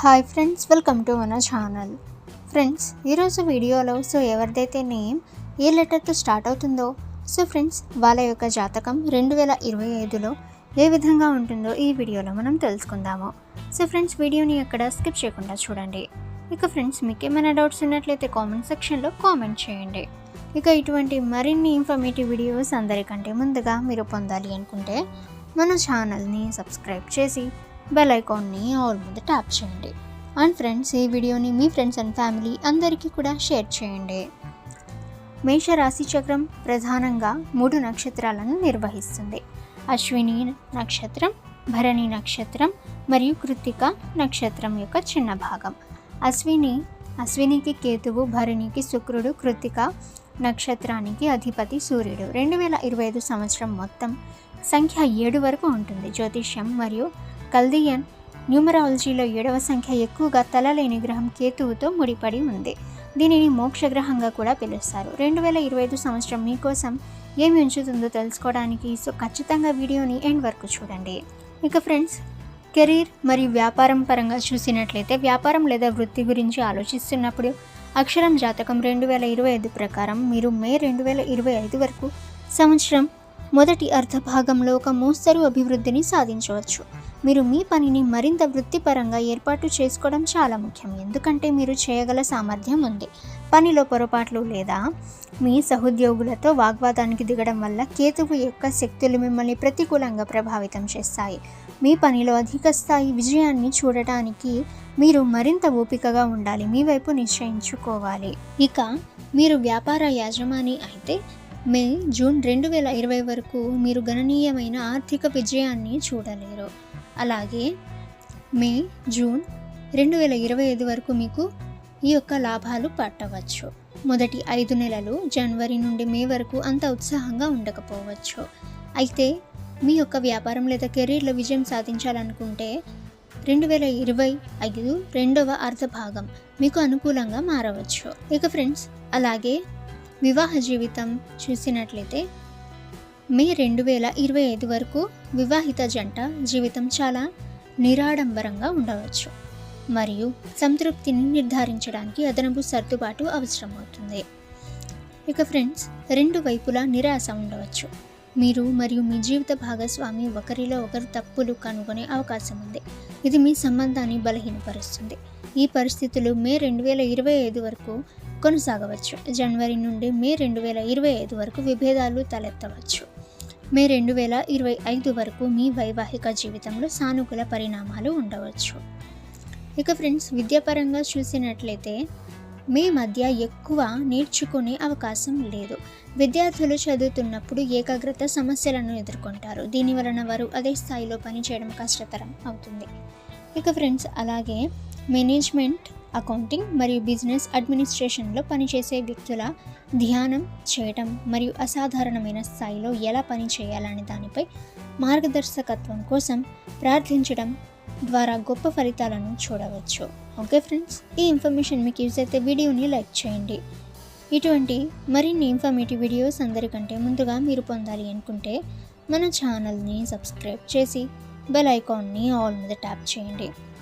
Hi friends welcome to మన channel friends ఈరోజు వీడియోలో సో ఎవరిదైతే నేమ్ ఏ లెటర్తో స్టార్ట్ అవుతుందో సో ఫ్రెండ్స్ వాళ్ళ యొక్క జాతకం రెండు వేల ఇరవై ఐదులో ఏ విధంగా ఉంటుందో ఈ వీడియోలో మనం తెలుసుకుందాము. సో ఫ్రెండ్స్ వీడియోని ఎక్కడ స్కిప్ చేయకుండా చూడండి. ఇక ఫ్రెండ్స్ మీకు ఏమైనా డౌట్స్ ఉన్నట్లయితే కామెంట్ సెక్షన్లో కామెంట్ చేయండి. ఇక ఇటువంటి మరిన్ని ఇన్ఫర్మేటివ్ వీడియోస్ అందరికంటే ముందుగా మీరు పొందాలి అనుకుంటే మన ఛానల్ని సబ్స్క్రైబ్ చేసి బెల్ ఐకాన్ని ఆల్ మీద ట్యాప్ చేయండి. అండ్ ఫ్రెండ్స్ ఈ వీడియోని మీ ఫ్రెండ్స్ అండ్ ఫ్యామిలీ అందరికీ కూడా షేర్ చేయండి. మేషరాశి చక్రం ప్రధానంగా మూడు నక్షత్రాలను నిర్వహిస్తుంది. అశ్విని నక్షత్రం భరణి నక్షత్రం మరియు కృత్తిక నక్షత్రం యొక్క చిన్న భాగం. అశ్విని అశ్వినికి కేతువు భరణికి శుక్రుడు కృత్తిక నక్షత్రానికి అధిపతి సూర్యుడు. రెండు వేల ఇరవై ఐదు సంవత్సరం మొత్తం సంఖ్య ఏడు వరకు ఉంటుంది. జ్యోతిష్యం మరియు కల్దియన్ న్యూమరాలజీలో ఏడవ సంఖ్య ఎక్కువగా తలలేని గ్రహం కేతువుతో ముడిపడి ఉంది. దీనిని మోక్ష గ్రహంగా కూడా పిలుస్తారు. రెండు వేల ఇరవై ఐదు సంవత్సరం మీకోసం ఏమి ఉంచుతుందో తెలుసుకోవడానికి సో ఖచ్చితంగా వీడియోని ఎండ్ వరకు చూడండి. ఇక ఫ్రెండ్స్ కెరీర్ మరియు వ్యాపారం పరంగా చూసినట్లయితే వ్యాపారం లేదా వృత్తి గురించి ఆలోచిస్తున్నప్పుడు అక్షరం జాతకం రెండు వేల ఇరవై ఐదు ప్రకారం మీరు మే రెండు వేల ఇరవై ఐదు వరకు సంవత్సరం మొదటి అర్ధ భాగంలో ఒక మోస్తరు అభివృద్ధిని సాధించవచ్చు. మీరు మీ పనిని మరింత వృత్తిపరంగా ఏర్పాటు చేసుకోవడం చాలా ముఖ్యం. ఎందుకంటే మీరు చేయగల సామర్థ్యం ఉంది. పనిలో పొరపాట్లు లేదా మీ సహోద్యోగులతో వాగ్వాదానికి దిగడం వల్ల కేతువు యొక్క శక్తులు మిమ్మల్ని ప్రతికూలంగా ప్రభావితం చేస్తాయి. మీ పనిలో అధిక స్థాయి విజయాన్ని చూడటానికి మీరు మరింత ఓపికగా ఉండాలి. మీ వైపు నిశ్చయించుకోవాలి. ఇక మీరు వ్యాపార యాజమాని అయితే మే జూన్ రెండు వేల ఇరవై వరకు మీరు గణనీయమైన ఆర్థిక విజయాన్ని చూడలేరు. అలాగే మే జూన్ రెండు వేల ఇరవై ఐదు వరకు మీకు ఈ యొక్క లాభాలు పట్టవచ్చు. మొదటి ఐదు నెలలు జనవరి నుండి మే వరకు అంత ఉత్సాహంగా ఉండకపోవచ్చు. అయితే మీ యొక్క వ్యాపారం లేదా కెరీర్లో విజయం సాధించాలనుకుంటే రెండు వేల ఇరవై ఐదు రెండవ అర్ధ భాగం మీకు అనుకూలంగా మారవచ్చు. ఇక ఫ్రెండ్స్ అలాగే వివాహ జీవితం చూసినట్లయితే మే రెండు వేల ఇరవై ఐదు వరకు వివాహిత జంట జీవితం చాలా నిరాడంబరంగా ఉండవచ్చు. మరియు సంతృప్తిని నిర్ధారించడానికి అదనపు సర్దుబాటు అవసరమవుతుంది. ఇక ఫ్రెండ్స్ రెండు వైపులా నిరాశ ఉండవచ్చు. మీరు మరియు మీ జీవిత భాగస్వామి ఒకరిలో ఒకరు తప్పులు కనుగొనే అవకాశం ఉంది. ఇది మీ సంబంధాన్ని బలహీనపరుస్తుంది. ఈ పరిస్థితులు మే రెండు వేల ఇరవై ఐదు వరకు కొనసాగవచ్చు. జనవరి నుండి మే రెండు వేల ఇరవై ఐదు వరకు విభేదాలు తలెత్తవచ్చు. మే రెండు వేల ఇరవై ఐదు వరకు మీ వైవాహిక జీవితంలో సానుకూల పరిణామాలు ఉండవచ్చు. ఇక ఫ్రెండ్స్ విద్యాపరంగా చూసినట్లయితే మీ మధ్య ఎక్కువ నేర్చుకునే అవకాశం లేదు. విద్యార్థులు చదువుతున్నప్పుడు ఏకాగ్రత సమస్యలను ఎదుర్కొంటారు. దీని వలన వారు అదే స్థాయిలో పనిచేయడం కష్టతరం అవుతుంది. ఇక ఫ్రెండ్స్ అలాగే మేనేజ్మెంట్ అకౌంటింగ్ మరియు బిజినెస్ అడ్మినిస్ట్రేషన్లో పనిచేసే వ్యక్తుల ధ్యానం చేయటం మరియు అసాధారణమైన స్థాయిలో ఎలా పని చేయాలనే దానిపై మార్గదర్శకత్వం కోసం ప్రార్థించడం ద్వారా గొప్ప ఫలితాలను చూడవచ్చు. ఓకే ఫ్రెండ్స్ ఈ ఇన్ఫర్మేషన్ మీకు యూజ్ అయితే వీడియోని లైక్ చేయండి. ఇటువంటి మరిన్ని ఇన్ఫర్మేటివ్ వీడియోస్ అందరికంటే ముందుగా మీరు పొందాలి అనుకుంటే మన ఛానల్ని సబ్స్క్రైబ్ చేసి బెల్ ఐకాన్ని ఆల్ మీద ట్యాప్ చేయండి.